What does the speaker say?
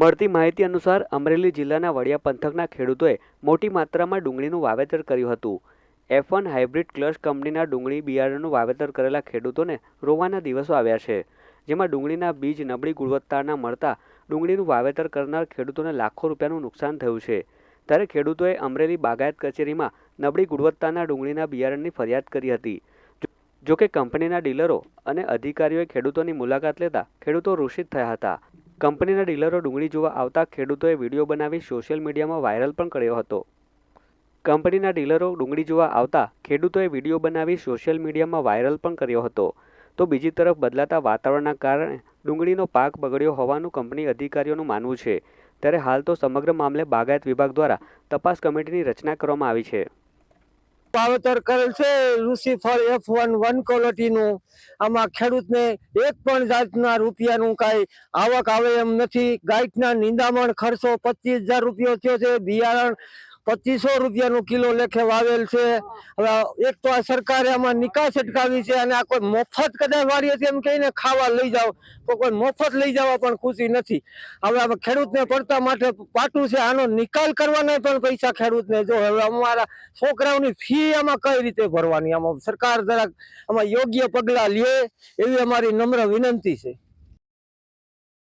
મળતી માહિતી અનુસાર અમરેલી જિલ્લાના વડિયા પંથકના ખેડૂતોએ મોટી માત્રામાં ડુંગળીનું વાવેતર કર્યું હતું. એફ વન હાઇબ્રિડ ક્લશ કંપનીના ડુંગળી બિયારણનું વાવેતર કરેલા ખેડૂતોને રોવાના દિવસો આવ્યા છે, જેમાં ડુંગળીના બીજ નબળી ગુણવત્તાના મળતા ડુંગળીનું વાવેતર કરનાર ખેડૂતોને લાખો રૂપિયાનું નુકસાન થયું છે. ત્યારે ખેડૂતોએ અમરેલી બાગાયત કચેરીમાં નબળી ગુણવત્તાના ડુંગળીના બિયારણની ફરિયાદ કરી હતી. જો કે કંપનીના ડીલરો અને અધિકારીઓએ ખેડૂતોની મુલાકાત લેતા ખેડૂતો રૂષિત થયા હતા. કંપનીના ડીલરો ડુંગળી જોવા આવતા ખેડૂતોએ વીડિયો બનાવી સોશિયલ મીડિયામાં વાયરલ પણ કર્યો હતો. કંપનીના ડીલરો ડુંગળી જોવા આવતા ખેડૂતોએ વીડિયો બનાવી સોશિયલ મીડિયામાં વાયરલ પણ કર્યો હતો. તો બીજી તરફ બદલાતા વાતાવરણના કારણે ડુંગળીનો પાક બગડ્યો હોવાનું કંપની અધિકારીઓનું માનવું છે. ત્યારે હાલ તો સમગ્ર મામલે બાગાયત વિભાગ દ્વારા તપાસ કમિટીની રચના કરવામાં આવી છે. વાવેતર કરેલ છે લુસીફર એફ વન વન ક્વોલિટીનું આમાં ખેડૂતને એક પણ જાતના રૂપિયાનું કાંઈ આવક આવે એમ નથી. ગાઈટના નિંદામણ ખર્ચો પચીસ હજાર રૂપિયો થયો છે. બિયારણ પચીસો રૂપિયાનું કિલો લેખે વાવેલ છે. હવે એક તો આ સરકારે આમાં નિકાસ અટકાવી છે અને આ કોઈ મફત કદાચ વાળીએથી એમ કહીને ખાવા લઈ જાઓ તો કોઈ મફત લઈ જવા પણ ખુશી નથી. હવે હવે ખેડૂતને પડતા માટે પાટું છે, આનો નિકાલ કરવાના પણ પૈસા ખેડૂતને જો હવે અમારા છોકરાઓની ફી આમાં કઈ રીતે ભરવાની? આમાં સરકાર જરાક આમાં યોગ્ય પગલાં લે એવી અમારી નમ્ર વિનંતી છે.